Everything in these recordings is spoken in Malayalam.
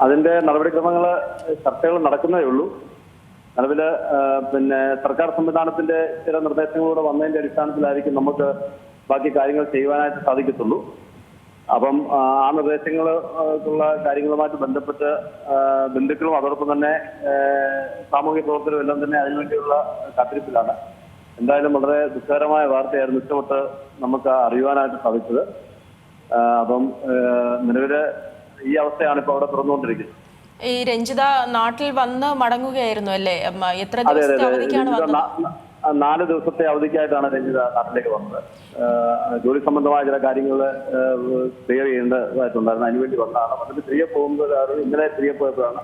അതിന്റെ നടപടിക്രമങ്ങൾ ചർച്ചകൾ നടക്കുന്നതേ ഉള്ളൂ. നിലവിൽ പിന്നെ സർക്കാർ സംവിധാനത്തിന്റെ ചില നിർദ്ദേശങ്ങളൂടെ വന്നതിന്റെ അടിസ്ഥാനത്തിലായിരിക്കും നമുക്ക് ബാക്കി കാര്യങ്ങൾ ചെയ്യുവാനായിട്ട് സാധിക്കത്തുള്ളൂ. അപ്പം ആ, നിർദ്ദേശങ്ങൾക്കുള്ള നിർദ്ദേശങ്ങളുള്ള കാര്യങ്ങളുമായിട്ട് ബന്ധപ്പെട്ട് ബന്ധുക്കളും അതോടൊപ്പം തന്നെ സാമൂഹ്യ പ്രവർത്തകരും എല്ലാം തന്നെ അതിനുവേണ്ടിയുള്ള കാത്തിരിപ്പിലാണ്. എന്തായാലും വളരെ ദുഃഖകരമായ വാർത്തയായിരുന്നു ഇഷ്ടപ്പെട്ട് നമുക്ക് അറിയുവാനായിട്ട് സാധിച്ചത്. അപ്പം നിലവിൽ ഈ അവസ്ഥയാണ് ഇപ്പൊ അവിടെ തുറന്നുകൊണ്ടിരിക്കുന്നത്. ഈ രഞ്ജിത നാട്ടിൽ വന്ന് മടങ്ങുകയായിരുന്നു അല്ലേ? എത്ര ദിവസത്തെ അവധിക്കാണ് വന്നത്? നാല് ദിവസത്തെ അവധിക്കായിട്ടാണ് രഞ്ജിത നാട്ടിലേക്ക് വന്നത്. ജോലി സംബന്ധമായ ചില കാര്യങ്ങൾ ക്ലിയർ ചെയ്യേണ്ടതായിട്ടുണ്ടായിരുന്നു. അതിനുവേണ്ടി വന്നതാണ്. വന്നിട്ട് തിരികെ പോകുമ്പോൾ ഇന്നലെ തിരികെ പോയപ്പോഴാണ്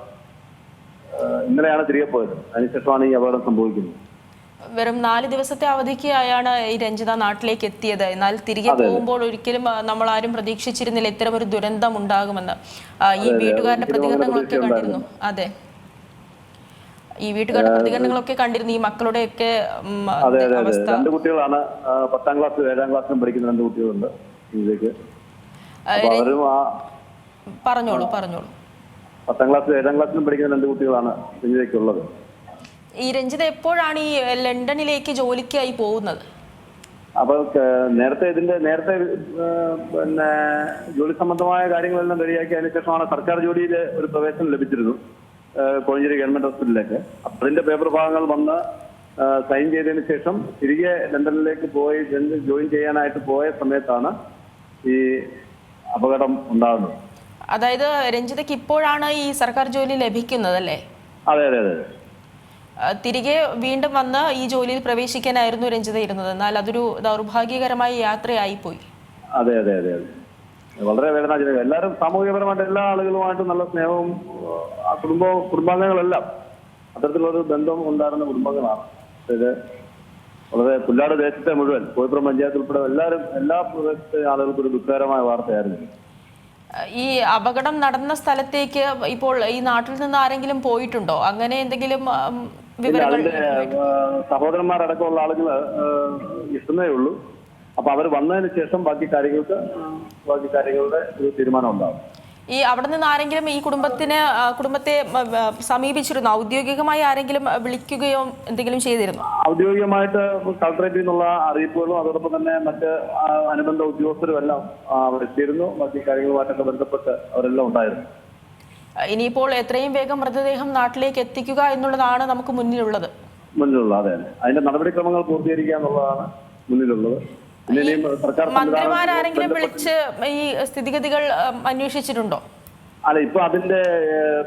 ഇന്നലെയാണ് തിരികെ പോയത്. അതിനുശേഷമാണ് ഈ അപകടം സംഭവിക്കുന്നത്. വെറും നാല് ദിവസത്തെ അവധിക്കായാണ് ഈ രഞ്ജിത നാട്ടിലേക്ക് എത്തിയത്. എന്നാൽ തിരികെ പോകുമ്പോൾ ഒരിക്കലും നമ്മൾ ആരും പ്രതീക്ഷിച്ചിരുന്നില്ല ഇത്തരം ഒരു ദുരന്തം ഉണ്ടാകുമെന്ന് ഈ വീട്ടുകാരുടെ പ്രതികരണങ്ങളൊക്കെ കണ്ടിരുന്നു. അതെ. ഈ വീട്ടുകാരുടെ പ്രതികരണങ്ങളൊക്കെ കണ്ടിരുന്നു. ഈ മക്കളുടെയൊക്കെ രണ്ട് കുട്ടികളാണ്. പത്താം ക്ലാസ് ഏഴാം ക്ലാസ്സിലും പഠിക്കുന്ന രണ്ട് കുട്ടികളുണ്ട് പറഞ്ഞോളൂ പറഞ്ഞോളൂ. പത്താം ക്ലാസ് ഏഴാം ക്ലാസ്സിലും പഠിക്കുന്ന രണ്ട് കുട്ടികളാണ് ഇതിലേക്കുള്ളത് ഈ രഞ്ജിത എപ്പോഴാണ് ഈ ലണ്ടനിലേക്ക് ജോലിക്കായി പോകുന്നത്? അപ്പൊ നേരത്തെ ഇതിന്റെ നേരത്തെ പിന്നെ ജോലി സംബന്ധമായ കാര്യങ്ങളെല്ലാം റെഡിയാക്കി അതിനുശേഷമാണ് സർക്കാർ ജോലിയിൽ ഒരു പ്രവേശനം ലഭിച്ചിരുന്നു കോഴഞ്ചേരി ഗവൺമെന്റ് ഹോസ്പിറ്റലിലേക്ക്. അപ്പൊ അതിന്റെ പേപ്പർ ഭാഗങ്ങൾ വന്ന് സൈൻ ചെയ്തതിനു ശേഷം തിരികെ ലണ്ടനിലേക്ക് പോയി ജോയിൻ ചെയ്യാനായിട്ട് പോയ സമയത്താണ് ഈ അപകടം ഉണ്ടാകുന്നത്. അതായത് രഞ്ജിതയ്ക്ക് ഇപ്പോഴാണ് ഈ സർക്കാർ ജോലി ലഭിക്കുന്നത് അല്ലേ? അതെ അതെ അതെ. തിരികെ വീണ്ടും വന്ന് ഈ ജോലിയിൽ പ്രവേശിക്കാനായിരുന്നു രഞ്ജിത ഇരുന്നത്. എന്നാൽ അതൊരു ദൗർഭാഗ്യകരമായ യാത്രയായിപ്പോയി. അതെ അതെ അതെ അതെ. വളരെ വേദനാജനകം. എല്ലാവരും സാമൂഹികപരമായിട്ട് എല്ലാ ആളുകളുമായിട്ടും നല്ല സ്നേഹവും ആ കുടുംബവും കുടുംബാംഗങ്ങളെല്ലാം ഒരു ബന്ധം ഉണ്ടായിരുന്ന കുടുംബങ്ങളാണ്. ഇത് വളരെ പുല്ലാട് ദേശത്തെ മുഴുവൻ കോഴിപ്പുറം പഞ്ചായത്ത് ഉൾപ്പെടെ എല്ലാവരും എല്ലാ പ്രദേശത്തെ ആളുകൾക്കും ഒരു ദുഃഖകരമായ വാർത്തയായിരുന്നു. ഈ അപകടം നടന്ന സ്ഥലത്തേക്ക് ഇപ്പോൾ ഈ നാട്ടിൽ നിന്ന് ആരെങ്കിലും പോയിട്ടുണ്ടോ? അങ്ങനെ എന്തെങ്കിലും അതിന്റെ ആ, സഹോദരന്മാരടക്കമുള്ള ആളുകൾ എത്തുന്നേ ഉള്ളൂ. അപ്പൊ അവർ വന്നതിന് ശേഷം ബാക്കി കാര്യങ്ങൾക്ക് ബാക്കി കാര്യങ്ങളുടെ ഒരു തീരുമാനം ഉണ്ടാവും. ഈ അവിടെ നിന്ന് ആരെങ്കിലും ഈ കുടുംബത്തിന് കുടുംബത്തെ സമീപിച്ചിരുന്നു? ഔദ്യോഗികമായി ആരെങ്കിലും വിളിക്കുകയോ എന്തെങ്കിലും ചെയ്തിരുന്നു? ഔദ്യോഗികമായിട്ട് കളക്ടറേറ്റിൽ നിന്നുള്ള അറിയിപ്പുകളും അതോടൊപ്പം തന്നെ മറ്റ് അനുബന്ധ ഉദ്യോഗസ്ഥരും എല്ലാം എത്തിയിരുന്നു. ബാക്കി കാര്യങ്ങളുമായിട്ടൊക്കെ ബന്ധപ്പെട്ട് അവരെല്ലാം ഉണ്ടായിരുന്നു. ഇനിയിപ്പോൾ എത്രയും വേഗം മൃതദേഹം നാട്ടിലേക്ക് എത്തിക്കുക എന്നുള്ളതാണ് നമുക്ക് മുന്നിലുള്ളത്. മുന്നിലുള്ള അതെ അതെ. അതിന്റെ നടപടിക്രമങ്ങൾ പൂർത്തീകരിക്കുക എന്നുള്ളതാണ് മുന്നിലുള്ളത്. മന്ത്രിമാരാരെങ്കിലും വിളിച്ച് ഈ സ്ഥിതിഗതികൾ അന്വേഷിച്ചിട്ടുണ്ടോ? അല്ല ഇപ്പൊ അതിന്റെ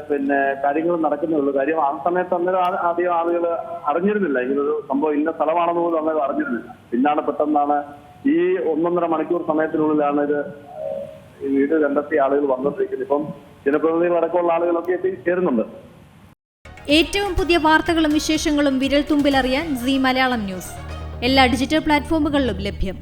പിന്നെ കാര്യങ്ങൾ നടക്കുന്നുള്ളൂ കാര്യം ആ സമയത്ത് അന്നേരം അധികം ആളുകൾ അറിഞ്ഞിരുന്നില്ല. ഇങ്ങനൊരു സംഭവം ഇന്ന സ്ഥലമാണെന്ന് പോലും അന്നേരം അറിഞ്ഞിരുന്നില്ല. പിന്നാണ് പെട്ടെന്നാണ് ഈ ഒന്നൊന്നര മണിക്കൂർ സമയത്തിനുള്ളിലാണ് ഇത് ഈ വീട് കണ്ടെത്തിയ ആളുകൾ വന്നുകൊണ്ടിരിക്കുന്നത് ഇപ്പം ജനപ്രതിനിധികൾ അടക്കമുള്ള ആളുകളൊക്കെ എത്തി ചേരുന്നുണ്ട്. ഏറ്റവും പുതിയ വാർത്തകളും വിശേഷങ്ങളും വിരൽ തുമ്പിലറിയാൻ സി മലയാളം ന്യൂസ്. എല്ലാ ഡിജിറ്റൽ പ്ലാറ്റ്ഫോമുകളിലും ലഭ്യം.